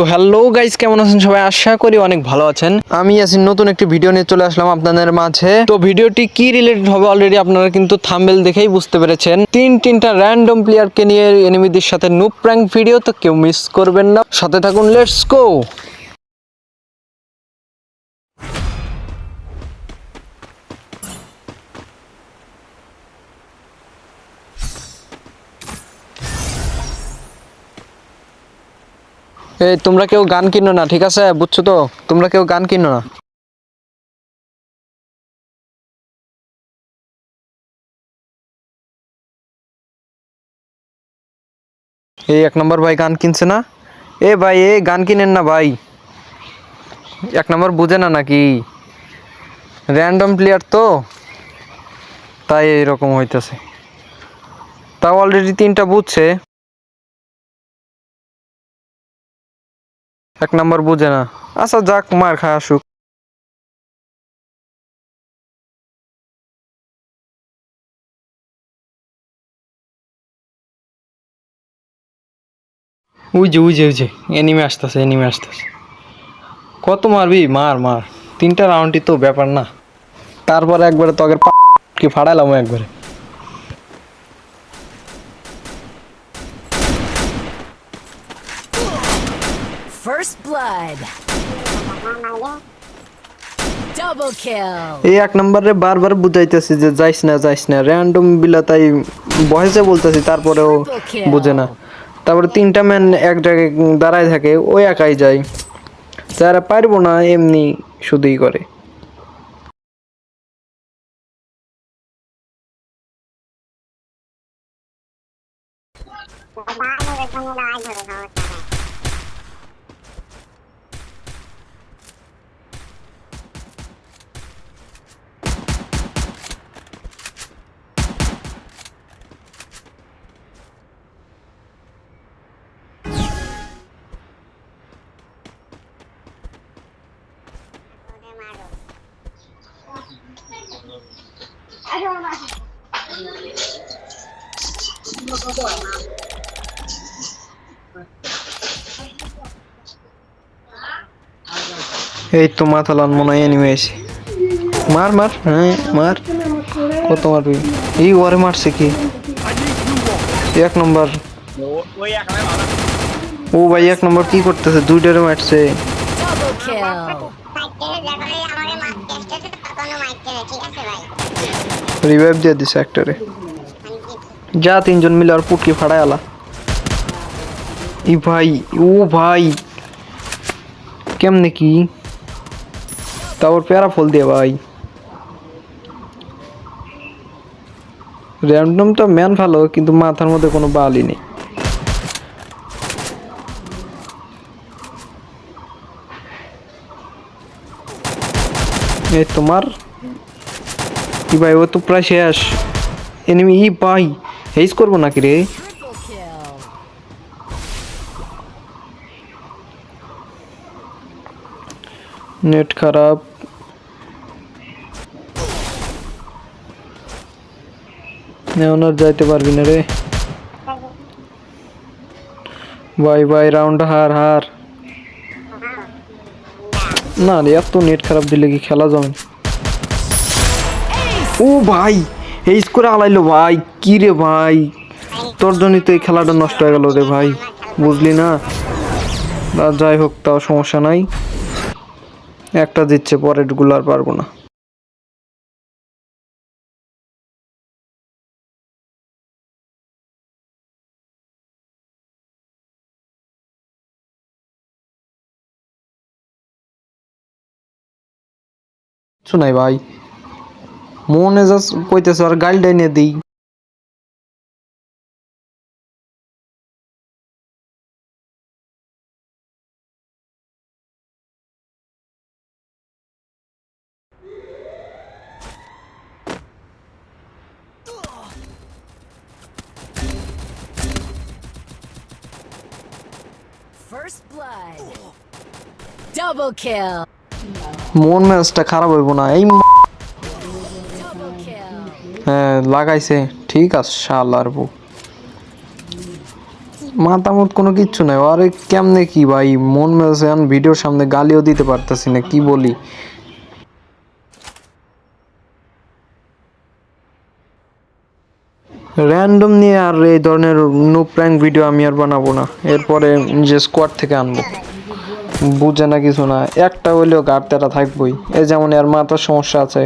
তো hello guys কেমন আছেন সবাই? আশা করি অনেক ভালো আছেন। আমি আছি নতুন একটি ভিডিও নিয়ে চলে আসলাম আপনাদের মাঝে। তো ভিডিওটি কি রিলেটেড হবে অলরেডি আপনারা কিন্তু থাম্বেল দেখেই বুঝতে পেরেছেন। তিন, তিনটা র্যান্ডম প্লেয়ারকে নিয়ে এনিমিদের সাথে নুপ প্র্যাঙ্ক ভিডিও তো কেউ মিস করবেন না। সাথে থাকুন লেটস গো এই, তোমরা কেউ গান কিনো না, ঠিক আছে? বুঝছ তো? তোমরা কেউ গান কিনো না? এই, এক নম্বর ভাই গান কিনছে না? এ ভাই, এ, গান কিনেন না ভাই। এক নম্বর বুঝে না নাকি? র্যান্ডম প্লেয়ার তো? তাই এরকম হইতেছে। তাও অলরেডি তিনটা বুঝছে। এক নম্বর বুঝে না। আচ্ছা যাক, মার খায় আসুক। যে, ওই যে এনিমে আসতেছে এনিমে আসতেছে। কত মারবি? মার মার। তিনটা রাউন্ডই তো ব্যাপার না। তারপরে একবারে তগের পা কি ফাড়াইলাম একবারে First blood. Double kill. এই এক নম্বরে বারবার বুঝাইতেছি যে যাইস না যাইস না। র্যান্ডম বিলা তাই বয়সে বলতেছি তারপরেও বুঝে না। তারপরে তিনটা ম্যান এক জায়গায় দাঁড়ায় থাকে ওই একাই যায়। যারা পারব না এমনি শুধুই করে। এই তো মাথা লান মনে হয় এনিমে এসে মার মার হ্যাঁ মার। কত মারবি? এই ওরে মারছে কি? এক নম্বর। ও ভাই, এক নম্বর কি করতেছে? দুইটারে মারছে। রিভাইভ দিয়ে দিছে একটারে। যা তিনজন মিলে আর পুটকি ফাড়ায় আলা। ই ভাই, ও ভাই। কেমনে কি? তারপর প্যারা ফল দিয়ে ভাই। র্যান্ডম তো ম্যান ভালো, কিন্তু মাথার মধ্যে কোনো বালি নেই। এই তোমার? কি ভাই, ও তো প্রায় শেষ। এনিমি ই ভাই। হেস করব নাকি রে? Triple kill. নেট খারাপ। এখন আর যাইতে পারবি না রে। ভাই ভাই রাউন্ড হার হার। না রে, এত নেট খারাপ দিলে কি খেলা যাবে? ও ভাই! এই করে আলাইলো ভাই, কি রে ভাই? তোর জন্যই তো এই খেলাটা নষ্ট হয়ে গেল রে ভাই, বুঝলি না? যাই হোক, তাও সমস্যা নাই। একটা দিচ্ছে, পরেরগুলো আর পারব না। শোনাই ভাই। মনে যা কইতেছে আর গাইল ডাইনে দিই First blood. Double kill. মন ম্যাচটা খারাপ হইব না এই Double kill. হ্যাঁ লাগাইছে। ঠিক আছে, শালার বউ। মাতামত কোনো কিচ্ছু নাই। আরে কেমনে কি ভাই? মন মেজাজে এখন ভিডিওর সামনে গালিও দিতে পারতেছি না, কি বলি? র্যান্ডম নিয়ে আর এই ধরনের নো প্র্যাঙ্ক ভিডিও আমি আর বানাবো না। এরপরে যে স্কোয়াড থেকে আনব। বুঝে না কিছু না। একটা হইলেও গাড় তেরা থাকবোই। এই যেমন এর মাথার সমস্যা আছে।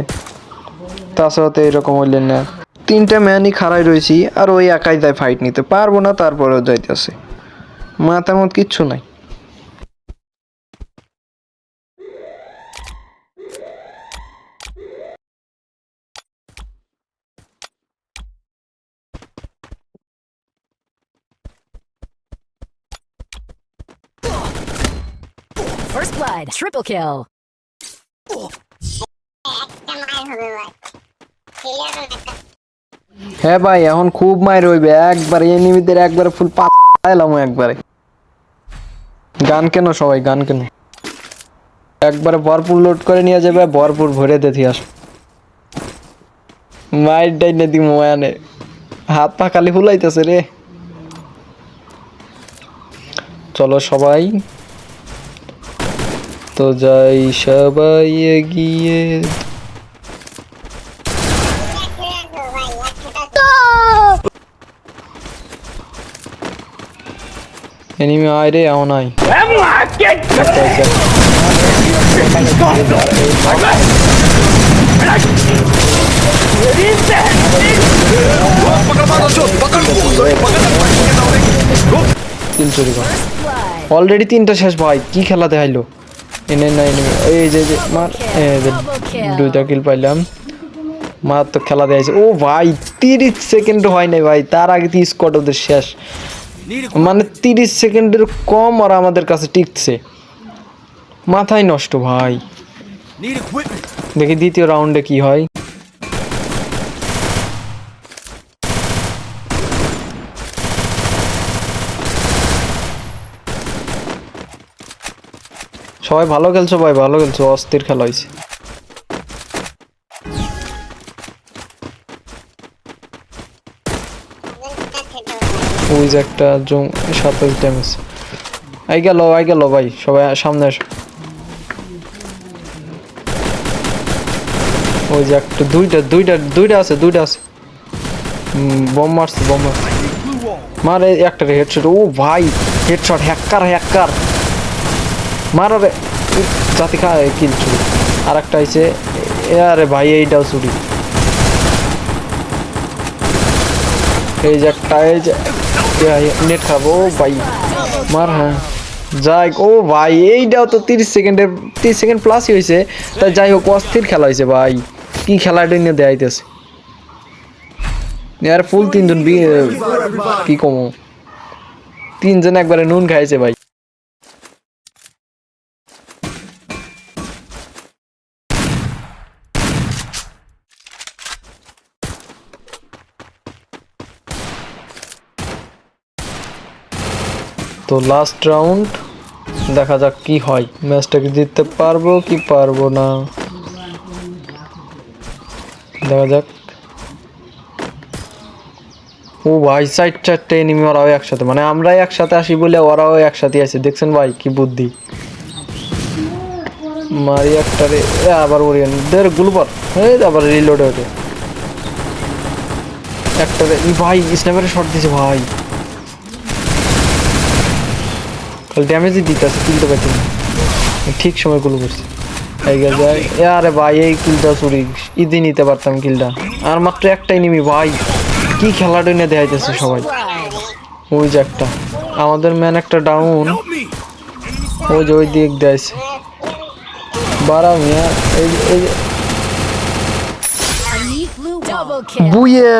তাছাড়া তো এরকম হইলেন না তিনটা ম্যানই খাড়াই রয়েছি আর ওই একাই যায় ফাইট নিতে পারব না তারপরেও যাইতেছে মাথার মধ্যে কিচ্ছু নাই First blood. Triple kill. হ্যাঁ ভাই, এখন খুব মায়ের হইবে। একবার এনিমিদের একবারে ফুল পাইলাম একবারে। গান কেন সবাই, গান কেন? একবারে ভরপুর লোড করে নিয়ে যাবে, ভরপুর ভরে দেখি আস। মায়ের ডাইনে দি মোয়ানে হাত পা খালি ফুলাইতেছে রে। চলো সবাই। তো যাই সবাই এগিয়ে এনিমি আয় রে এখন আয় অলরেডি তিনটা শেষ, ভাই। কি খেলা দেখাইলো? এনে না এনে এই যে যে, মার দুইটা কিল পাইলাম। মার তো খেলা দেখাইছে। ও ভাই, তিরিশ সেকেন্ড হয় নাই, ভাই। তার আগে তো স্কট ওদের শেষ। মানে তিরিশ সেকেন্ডের কম আর আমাদের কাছে টিকছে। মাথায় নষ্ট ভাই। দেখি দ্বিতীয় রাউন্ডে কি হয়। সবাই ভালো খেলছো ভাই, ভালো খেলছো, অস্থির খেলা হয়েছে ওই যে একটা জং, সাতাশ ড্যামেজ আই গেল আই গেল ভাই, সবাই সামনে আসো। ওই যে একটা, দুইটা দুইটা দুইটা আছে দুইটা আছে। বম মারছে বম মারছে। মারে একটা হেডশট ও ভাই হেডশট হ্যাক্কার হ্যাক্কার মারো রে। জাতি খা কিল চুরি। আর একটা আইছে, এ আরে ভাই, এইটাও চুরি। এই যে একটা, এই যে নেট খাব ভাই, মার হ্যাঁ। যাই ও ভাই, এইটাও তো তিরিশ সেকেন্ডের, তিরিশ সেকেন্ড প্লাসই হয়েছে তা যাই হোক অস্থির খেলা হয়েছে ভাই। কি খেলাটা নিয়ে দেয়াইতেছে আর ফুল তিনজন কি কমো। তিনজন একবারে নুন খাইছে ভাই। তো লাস্ট রাউন্ড দেখা যাক কি হয়। ম্যাচটা ম্যাচটাকে জিততে পারব কি পারব না। দেখা যাক। ও ভাই সাইড চারটে এনিমি ওরাও একসাথে। মানে আমরাই একসাথে আসি বলে ওরাও একসাথে আছে। দেখছেন ভাই, কি বুদ্ধি। মারি একটা রে আবার ওরিয়ান। দের গুলবার। এই আবার রিলোড ওঠে একটা রে ভাই স্ন্যাপারে শট দিছে ভাই খালি ড্যামেজই দিতে আছে কিলতে পারছি না। ঠিক সময়গুলো করছি। আরে ভাই, এই কিলটা চুরি ইদি নিতে পারতাম কিলটা আর মাত্র একটাই নিমি ভাই। কি খেলাটা নিয়ে দেখাইতেছে সবাই। ওই যে একটা। আমাদের ম্যান একটা ডাউন ওই যে ওই দিক দিয়েছে বাড়া মিয়া এই যে I need blue Double kill. বুইয়া!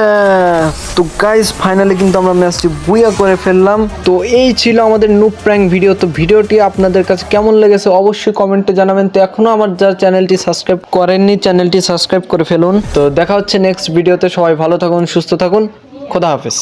তো গাইস ফাইনালি কিন্তু আমরা ম্যাচটি বুইয়া করে ফেললাম। তো এই ছিল আমাদের নুপ প্র্যাঙ্ক ভিডিও তো ভিডিওটি আপনাদের কাছে কেমন লেগেছে অবশ্যই কমেন্টে জানাবেন। তো এখনও আমার যার চ্যানেলটি সাবস্ক্রাইব করেননি চ্যানেলটি সাবস্ক্রাইব করে ফেলুন। তো দেখা হচ্ছে নেক্সট ভিডিওতে সবাই ভালো থাকুন সুস্থ থাকুন। খোদা হাফেজ।